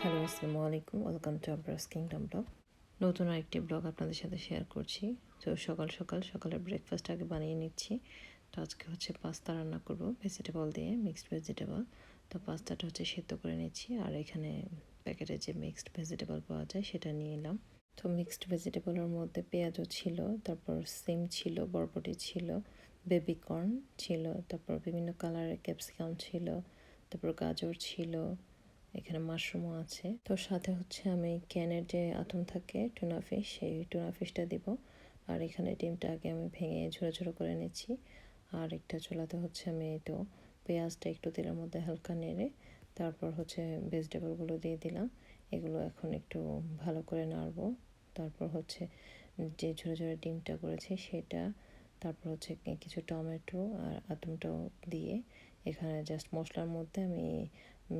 Hello, আসসালামু আলাইকুম। Welcome to Abras kingdom blog. নতুন আরেকটি ব্লগ আপনাদের সাথে শেয়ার করছি। তো সকাল সকাল, সকালের ব্রেকফাস্ট আগে বানিয়ে নিচ্ছি। তো আজকে হচ্ছে পাস্তা রান্না করব ভেজিটেবল দিয়ে মিক্সড ভেজিটেবল তো পাস্তাটা হচ্ছে সেদ্ধ করে নিচ্ছি। আর এখানে প্যাকেটে যে মিক্সড ভেজিটেবল পাওয়া যায়, সেটা নিয়ে এলাম। তো মিক্সড ভেজিটেবলের মধ্যে পেঁয়াজও ছিল, তারপর সিম ছিল, বরবটি ছিল বেবি কর্ন ছিল, তারপর বিভিন্ন কালারের ক্যাপসিকাম ছিল, তারপর গাজর ছিল এখানে মাশরুমও আছে। তো সাথে হচ্ছে আমি ক্যানের যে আতম থাকে টুনা ফিশ সেই টুনা ফিশটা দিব। আর এখানে ডিমটা আগে আমি ভেঙে ঝুড়ো ঝুড়ো করে নিচ্ছি। আর একটা চুলাতে হচ্ছে আমি এই তো পেঁয়াজটা একটু তেলের মধ্যে হালকা নেড়ে, তারপর হচ্ছে ভেজিটেবলগুলো দিয়ে দিলাম। এগুলো এখন একটু ভালো করে নাড়বো। তারপর হচ্ছে যে ঝুড়ো ঝুড়ো ডিমটা করেছি সেটা, তারপর হচ্ছে কিছু টমেটো আর আতমটাও দিয়ে এখানে জাস্ট মশলার মধ্যে আমি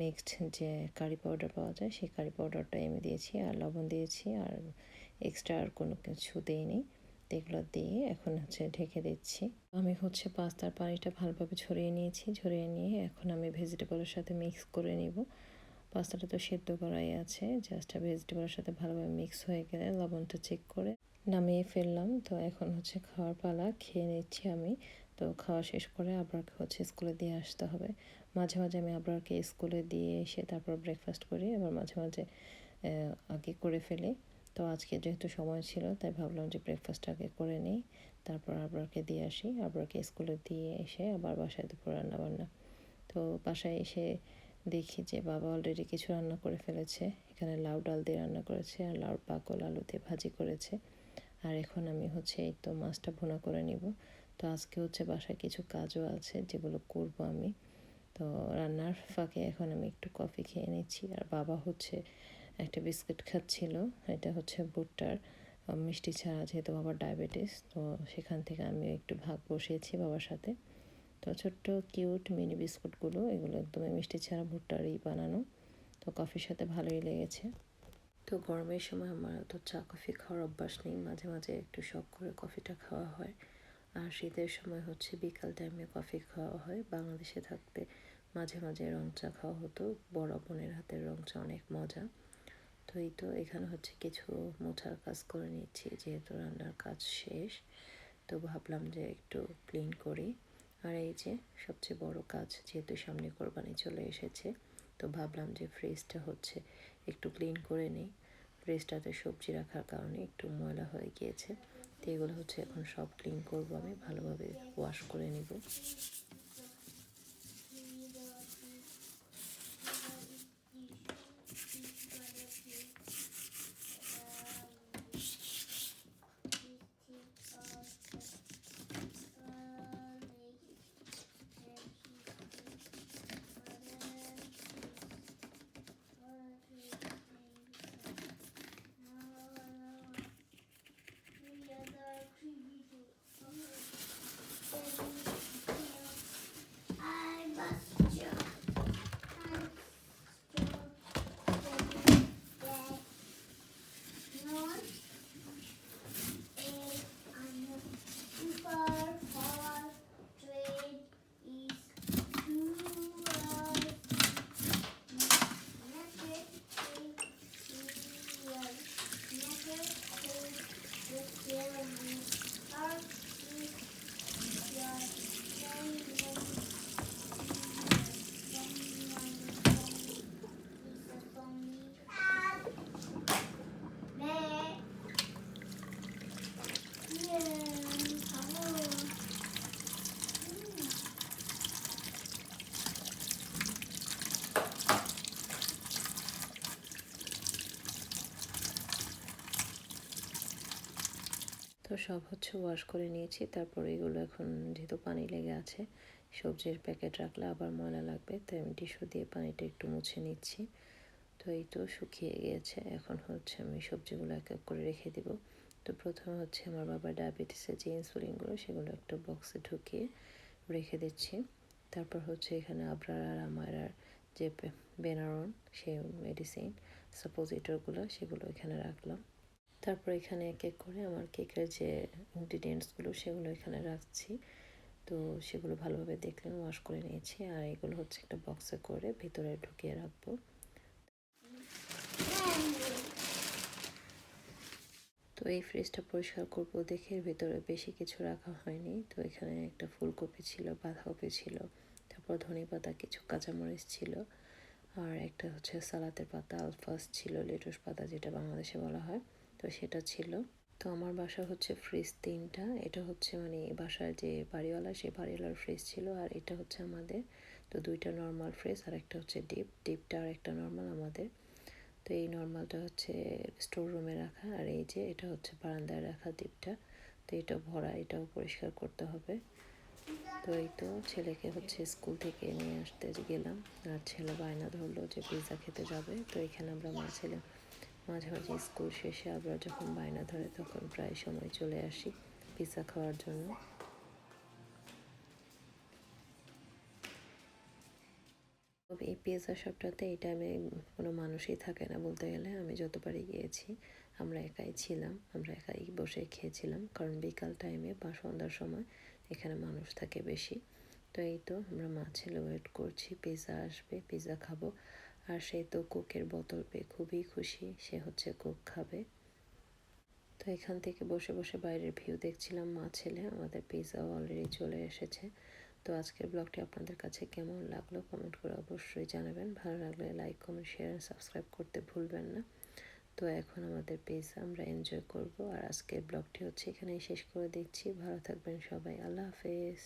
মিক্সড যে কারি পাউডার পাওয়া যায়, সেই কারি পাউডারটা আমি দিয়েছি আর লবণ দিয়েছি আর এক্সট্রা আর কোনো কিছু দিইনি। এগুলো দিয়ে এখন হচ্ছে ঢেকে দিচ্ছি। আমি হচ্ছে পাস্তার পানিটা ভালোভাবে ছড়িয়ে নিয়েছি, ছড়িয়ে নিয়ে এখন আমি ভেজিটেবলের সাথে মিক্স করে নিব। পাস্তাটা তো সেদ্ধ করাই আছে জাস্ট ভেজিটেবলের সাথে ভালোভাবে মিক্স হয়ে গেলে লবণটা চেক করে নামিয়ে ফেললাম। তো এখন হচ্ছে খাওয়ার পালা, খেয়ে নিচ্ছি আমি। তো খাওয়া শেষ করে আবরারকে হচ্ছে স্কুলে দিয়ে আসতে হবে। মাঝে মাঝে আমি আবরারকে স্কুলে দিয়ে এসে তারপর ব্রেকফাস্ট করি, আবার মাঝে মাঝে আগে করে ফেলি। তো আজকে যেহেতু সময় ছিল, তাই ভাবলাম যে ব্রেকফাস্ট আগে করে নিই, তারপর আবরারকে দিয়ে আসি। আবরারকে স্কুলে দিয়ে এসে আবার বাসায় দুপুর রান্না বান্না তো বাসায় এসে দেখি যে বাবা অলরেডি কিছু রান্না করে ফেলেছে। এখানে লাউ ডাল দিয়ে রান্না করেছে, আর লাউর পাকল, আলু দিয়ে ভাজি করেছে। আর এখন আমি হচ্ছে এই তো মাছটা ভুনা করে নিব। তো আজকে হচ্ছে বাসায় কিছু কাজও আছে যেগুলো করব আমি। তো রান্নার ফাঁকে এখন আমি একটু কফি খেয়ে নিচ্ছি। আর বাবা হচ্ছে একটা বিস্কুট খাচ্ছিল, এটা হচ্ছে ভুট্টার মিষ্টি ছাড়া যেহেতু বাবার ডায়াবেটিস, তো সেখান থেকে আমি একটু ভাগ বসিয়েছি বাবার সাথে। তো ছোট্ট, কিউট মিনি বিস্কুটগুলো, এগুলো একদমই মিষ্টি ছাড়া ভুট্টারই বানানো। তো কফির সাথে ভালোই লেগেছে। তো গরমের সময় আমার তো চা কফি খাওয়ার অভ্যাস নেই, মাঝে মাঝে একটু শখ করে কফিটা খাওয়া হয়। আর শীতের সময় হচ্ছে বিকাল টাইমে কফি খাওয়া হয়। বাংলাদেশে থাকতে মাঝে মাঝে রং চা খাওয়া হতো। বড় বোনের হাতের রং চা অনেক মজা। তো এই তো এখানে হচ্ছে কিছু মোছার কাজ করে নিচ্ছি, যেহেতু রান্নার কাজ শেষ। তো ভাবলাম যে একটু ক্লিন করি। আর এই যে সবচেয়ে বড় কাজ যেহেতু সামনে কোরবানি চলে এসেছে, তো ভাবলাম যে ফ্রিজটা হচ্ছে একটু ক্লিন করে নিই। ফ্রিজটাতে সবজি রাখার কারণে একটু ময়লা হয়ে গিয়েছে। এগুলো হচ্ছে এখন সব ক্লিন করব আমি ভালোভাবে ওয়াশ করে নিব। সব হচ্ছে ওয়াশ করে নিয়েছি। তারপর এগুলো এখন যেহেতু পানি লেগে আছে, সবজির প্যাকেট রাখলে আবার ময়লা লাগবে, তাই আমি টিস্যু দিয়ে পানিটা একটু মুছে নিচ্ছি। তো এই তো শুকিয়ে গিয়েছে। এখন হচ্ছে আমি সবজিগুলো এক এক করে রেখে দিব। তো প্রথমে হচ্ছে আমার বাবার ডায়াবেটিসের যে ইনসুলিনগুলো সেগুলো একটা বক্সে ঢুকিয়ে রেখে দিচ্ছি। তারপর হচ্ছে এখানে আবরার আর আমার আর যে বেনারন, সে মেডিসিন সাপোজিটরগুলো সেগুলো এখানে রাখলাম। তারপর এখানে এক এক করে আমার কেকের যে ইনগ্রিডিয়েন্টসগুলো সেগুলো এখানে রাখছি। তো সেগুলো ভালোভাবে দেখলেন ওয়াশ করে নিয়েছি। আর এগুলো হচ্ছে একটা বক্সে করে ভিতরে ঢুকিয়ে রাখব। তো এই ফ্রিজটা পরিষ্কার করব দেখে ভেতরে বেশি কিছু রাখা হয়নি। তো এখানে একটা ফুলকপি ছিল, বাঁধাকপি ছিল, তারপর ধনে পাতা, কিছু কাঁচামরিচ ছিল, আর একটা হচ্ছে সালাতের পাতা, আলফাস ছিল, লেটুস পাতা, যেটা বাংলাদেশে বলা হয়। তো সেটা ছিল। তো আমার বাসা হচ্ছে ফ্রিজ তিনটা। এটা হচ্ছে মানে বাসার যে বাড়িওয়ালা সেই বাড়িওয়ালার ফ্রিজ ছিল আর এটা হচ্ছে আমাদের। তো দুইটা নর্মাল ফ্রিজ আর একটা হচ্ছে ডিপ ডিপটা আর একটা নর্মাল আমাদের। তো এই নর্মালটা হচ্ছে স্টোর রুমে রাখা আর এই যে এটা হচ্ছে বারান্দায় রাখা ডিপটা তো এটা ভরা, এটাও পরিষ্কার করতে হবে। তো এই তো ছেলেকে হচ্ছে স্কুল থেকে নিয়ে আসতে গেলাম। আর ছেলে বায়না ধরলো যে পিৎজা খেতে যাবে। তো এখানে আমরা মা ছেলে মাঝে মাঝে স্কুল শেষে আবার যখন বায়না ধরে তখন প্রায় সময় চলে আসি পিৎজা খাওয়ার জন্য। এই পিৎজা শপটাতে এই টাইমে কোনো মানুষই থাকে না বলতে গেলে। আমি যতবারই গিয়েছি, আমরা একাই ছিলাম, আমরা একাই বসে খেয়েছিলাম। কারণ বিকাল টাইমে বা সন্ধ্যার সময় এখানে মানুষ থাকে বেশি। তো এই তো আমরা মা ওয়েট করছি, পিৎজা আসবে, পিৎজা খাব। আর সে তো কোকের বোতল পেয়ে খুবই খুশি। সে হচ্ছে কোক খাবে। তো এখান থেকে বসে বসে বাইরের ভিউ দেখছিলাম। মা, ছেলে, আমাদের পিৎজাও অলরেডি চলে এসেছে। তো আজকের ব্লগটি আপনাদের কাছে কেমন লাগল কমেন্ট করে অবশ্যই জানাবেন। ভালো লাগলে লাইক কমেন্ট শেয়ার সাবস্ক্রাইব করতে ভুলবেন না। তো এখন আমাদের পিৎজা আমরা এনজয় করব। আর আজকের ব্লগটি হচ্ছে এখানেই শেষ করে দিচ্ছি। ভালো থাকবেন সবাই। আল্লাহ হাফেজ।